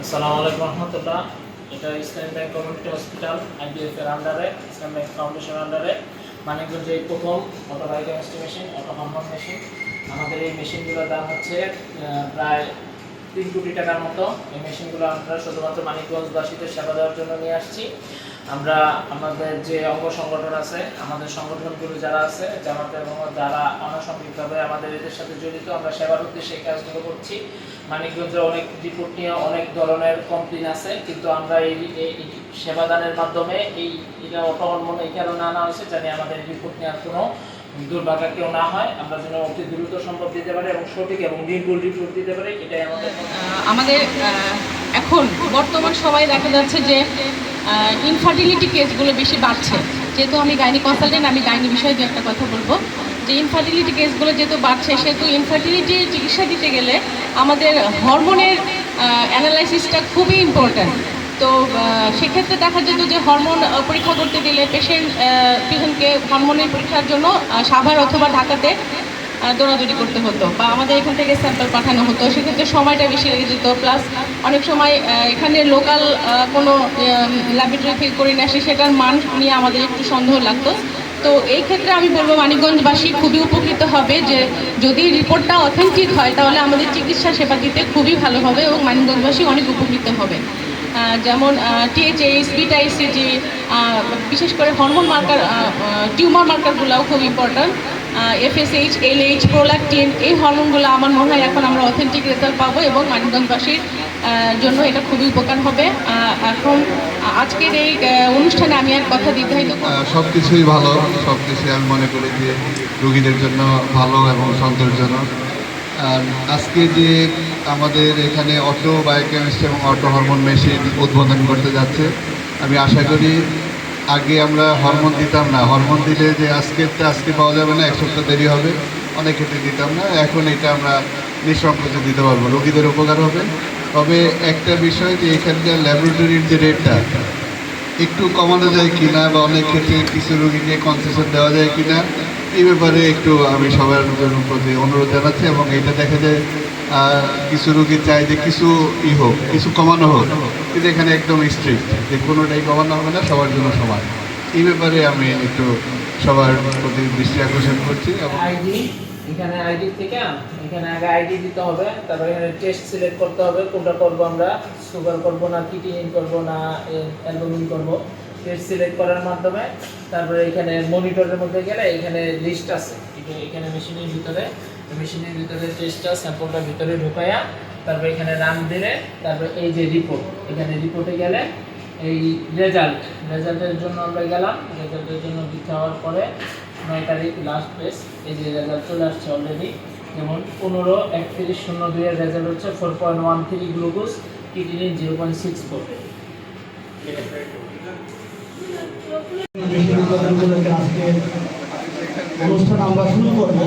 আসসালামু আলাইকুম রহমতুল্লাহ। এটা Islam bank community hospital IDF এর আন্ডারে ইসলাম ব্যাংক ফাউন্ডেশন আন্ডারে মানিকগঞ্জে এই প্রথম auto diagnostic machine auto hormone machine আমাদের এই মেশিনগুলোর দাম হচ্ছে প্রায় তিন কোটি টাকার মতো। এই মেশিনগুলো আমরা শুধুমাত্র মানিকগঞ্জবাসীদের সেবা দেওয়ার জন্য নিয়ে আসছি। আমরা আমাদের যে অঙ্গ সংগঠন আছে, আমাদের সংগঠনগুলো যারা আছে, জামাত এবং যারা আনুষঙ্গিকভাবে আমাদের এদের সাথে জড়িত, আমরা সেবার উদ্দেশ্যে এই কাজগুলো করছি। মানিকগঞ্জে অনেক রিপোর্ট নিয়ে অনেক ধরনের কমপ্লেন আছে, কিন্তু আমরা এই সেবাদানের মাধ্যমে এই, এটা অটহরমোন এই কারণে আনা হয়েছে জানি আমাদের রিপোর্ট নেওয়ার কোনো দুর্ভাগ্য কেউ না হয়। আমরা যেন অতি দ্রুত সম্ভব দিতে পারি এবং সঠিক এবং নির্ভুল রিপোর্ট দিতে পারি, এটাই আমাদের আমাদের এখন বর্তমান সময়ে দেখা যাচ্ছে যে ইনফার্টিলিটি কেসগুলো বেশি বাড়ছে। যেহেতু আমি গাইনি কনসালটেন্ট আমি গাইনি বিষয়ে দু একটা কথা বলব। যে ইনফার্টিলিটি কেসগুলো যেহেতু বাড়ছে, সেহেতু ইনফার্টিলিটি চিকিৎসা দিতে গেলে আমাদের হরমোনের অ্যানালাইসিসটা খুবই ইম্পর্ট্যান্ট তো সেক্ষেত্রে দেখা যেত যে হরমোন পরীক্ষা করতে দিলে পেশেন্ট পেশেন্টকে হরমোনের পরীক্ষার জন্য সাভার অথবা ঢাকাতে দৌড়াদৌড়ি করতে হতো বা আমাদের এখান থেকে স্যাম্পল পাঠানো হতো, সেক্ষেত্রে সময়টা বেশি লেগে যেত। প্লাস অনেক সময় এখানে লোকাল কোনো ল্যাবরেটরি থেকে করে নিয়ে আসে সেটার মান নিয়ে আমাদের একটু সন্দেহ লাগতো। তো এই ক্ষেত্রে আমি বলব, মানিকগঞ্জবাসী খুবই উপকৃত হবে যে, যদি রিপোর্টটা অথেন্টিক হয়, তাহলে আমাদের চিকিৎসা সেবা দিতে খুবই ভালো হবে এবং মানিকগঞ্জবাসী অনেক উপকৃত হবে। যেমন টিএচএইচ বিটা ইসিজি বিশেষ করে হরমোন মার্কার টিউমার মার্কারগুলোও খুব ইম্পর্ট্যান্ট এফএসএইচ এলএইচ প্রোল্যাকটিন এই হরমোনগুলো আমার মনে হয় এখন আমরা অথেন্টিক রেজাল্ট পাবো এবং মানিকগঞ্জবাসীর জন্য এটা খুবই উপকার হবে এখন আজকের এই অনুষ্ঠানে আমি আর কথা করব না। সব কিছুই ভালো সব কিছুই আমি মনে করি যে রুগীদের জন্য ভালো এবং সন্তোষজনক আর আজকে যে আমাদের এখানে অটো বায়োকেমিস্ট এবং অটো হরমোন মেশিন উদ্বোধন করতে যাচ্ছে, আমি আশা করি আগে আমরা হরমোন দিতাম না। হরমোন দিলে যে আজকেরটা আজকে পাওয়া যাবে না, এক সপ্তাহ দেরি হবে। অনেক ক্ষেত্রে দিতাম না। এখন এটা আমরা নিঃসংকোচে দিতে পারব। রোগীদের উপকার হবে। তবে একটা বিষয় যে এখানকার ল্যাবরেটরির যে রেটটা একটু কমানো যায় কিনা বা অনেক ক্ষেত্রে কিছু রোগীকে কনসেশন দেওয়া যায় কিনা, এই ব্যাপারে একটু আমি সবার প্রতি অনুরোধ জানাচ্ছি এবং এটা দেখা যায় কিছু রোগী চায় যে কিছু ই হোক, কিছু কমানো হোক কিন্তু এখানে একদম স্ট্রিক্ট যে কোনোটাই কমানো হবে না, সবার জন্য সমান। এই ব্যাপারে আমি একটু সবার প্রতি দৃষ্টি আকর্ষণ করছি আইডি, এখানে আইডি থেকে, এখানে আগে আইডি দিতে হবে, তারপরে এখানে টেস্ট সিলেক্ট করতে হবে, কোনটা করব আমরা সুগার করব না কিটিনিন করব না অ্যালবুমিন করব। টেস্ট সিলেক্ট করার মাধ্যমে, তারপরে এখানে মনিটরের মধ্যে গেলে এখানে লিস্ট আছে, এখানে মেশিনের ভিতরে মেশিনের ভিতরে টেস্টটা স্যাম্পলটা ভিতরে ঢুকায়া তারপরে এখানে রান দিলে তারপরে এই যে রিপোর্ট এখানে রিপোর্টে গেলে এই রেজাল্ট রেজাল্টের জন্য আমরা গেলাম রেজাল্টের জন্য দিতে হওয়ার পরে নয় তারিখ লাস্ট পেজ এই যে রেজাল্ট চলে আসছে অলরেডি যেমন পনেরো একত্রিশ শূন্য দুইয়ের রেজাল্ট হচ্ছে four point one three glucose creatinine zero point six four অনুষ্ঠান আমরা শুরু করব।